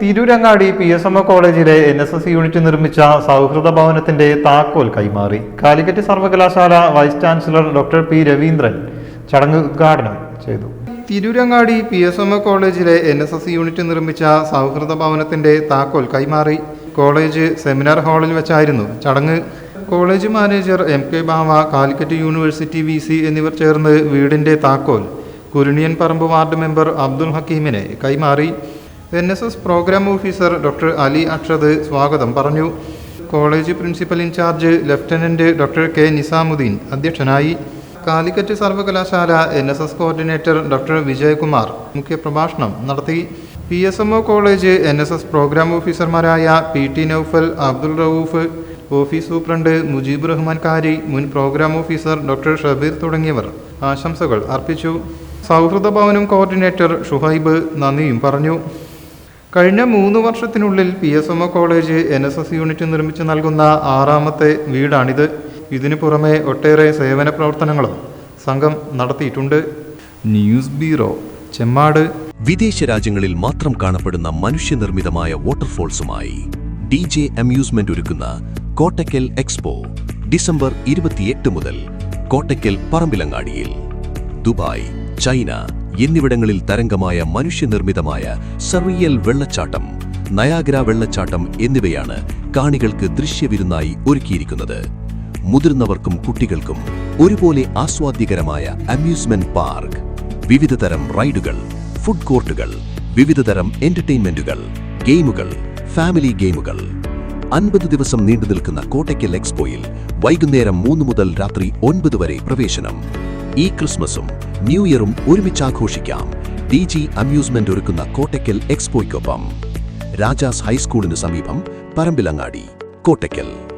Tirurangadi P S M O കോളേജിലെ N S S unit നിർമ്മിച്ച സൗഹൃദ ഭവനത്തിന്റെ താക്കോൽ കൈമാറി. കാലിക്കറ്റ് സർവകലാശാല vice chancellor doctor P Raveendran ചടങ്ങ് ഉദ്ഘാടനം ചെയ്തു. Tirurangadi P S M O കോളേജിലെ എൻ എസ് എസ് യൂണിറ്റ് നിർമ്മിച്ച സൗഹൃദ ഭവനത്തിന്റെ താക്കോൽ കൈമാറി. കോളേജ് സെമിനാർ ഹാളിൽ വെച്ചായിരുന്നു ചടങ്ങ്. College manager M K Bava Calicut university V C എന്നിവർ ചേർന്ന് വീടിന്റെ താക്കോൽ കുരുണിയൻ പറമ്പ് വാർഡ് മെമ്പർ അബ്ദുൽ ഹക്കീമിനെ കൈമാറി. N S S programme officer doctor Ali Akshad സ്വാഗതം പറഞ്ഞു. College principal incharge lieutenant doctor K Nizamuddin അധ്യക്ഷനായി. കാലിക്കറ്റ് സർവകലാശാല N S S coordinator doctor Vijayakumar മുഖ്യപ്രഭാഷണം നടത്തി. P S M O college N S S programme officer P T Noufal Abdul Rauf office superintendent Mujeeb Rahman Kari മുൻ programme officer doctor Shabeer തുടങ്ങിയവർ ആശംസകൾ അർപ്പിച്ചു. സൗഹൃദ ഭവനം കോർഡിനേറ്റർ ഷുഹൈബ് നന്ദിയും പറഞ്ഞു. കഴിഞ്ഞ മൂന്ന് വർഷത്തിനുള്ളിൽ P S M O college N S S unit നിർമ്മിച്ചു നൽകുന്ന ആറാമത്തെ വീടാണിത്. ഇതിനു പുറമെ ഒട്ടേറെ സേവന പ്രവർത്തനങ്ങളും സംഘം നടത്തിയിട്ടുണ്ട്. News bureau Chemmad. വിദേശ രാജ്യങ്ങളിൽ മാത്രം കാണപ്പെടുന്ന മനുഷ്യനിർമ്മിതമായ വാട്ടർഫോൾസുമായി ഡി ജെ അമ്യൂസ്മെന്റ് ഒരുക്കുന്ന കോട്ടക്കൽ എക്സ്പോ ഡിസംബർ ഇരുപത്തിയെട്ട് മുതൽ കോട്ടക്കൽ പറമ്പിലങ്ങാടിയിൽ. ദുബായ് ചൈന എന്നിവിടങ്ങളിൽ തരംഗമായ മനുഷ്യനിർമ്മിതമായ സറിയൽ വെള്ളച്ചാട്ടം നയാഗ്ര വെള്ളച്ചാട്ടം എന്നിവയാണ് കാണികൾക്ക് ദൃശ്യവിരുന്നായി ഒരുക്കിയിരിക്കുന്നത്. മുതിർന്നവർക്കും കുട്ടികൾക്കും ഒരുപോലെ ആസ്വാദ്യകരമായ അമ്യൂസ്മെന്റ് പാർക്ക് വിവിധതരം റൈഡുകൾ ഫുഡ് കോർട്ടുകൾ വിവിധതരം എന്റർടൈൻമെന്റുകൾ ഗെയിമുകൾ ഫാമിലി ഗെയിമുകൾ. അൻപത് ദിവസം നീണ്ടു നിൽക്കുന്ന കോട്ടയ്ക്കൽ എക്സ്പോയിൽ വൈകുന്നേരം മൂന്ന് മുതൽ രാത്രി ഒൻപത് വരെ പ്രവേശനം. ഈ ക്രിസ്മസും ന്യൂ ഇയറും ഒരുമിച്ച് ആഘോഷിക്കാം. ഡി ജി അമ്യൂസ്മെന്റ് ഒരുക്കുന്ന കോട്ടയ്ക്കൽ എക്സ്പോയ്ക്കൊപ്പം. രാജാസ് ഹൈസ്കൂളിന് സമീപം പറമ്പിലങ്ങാടി കോട്ടയ്ക്കൽ.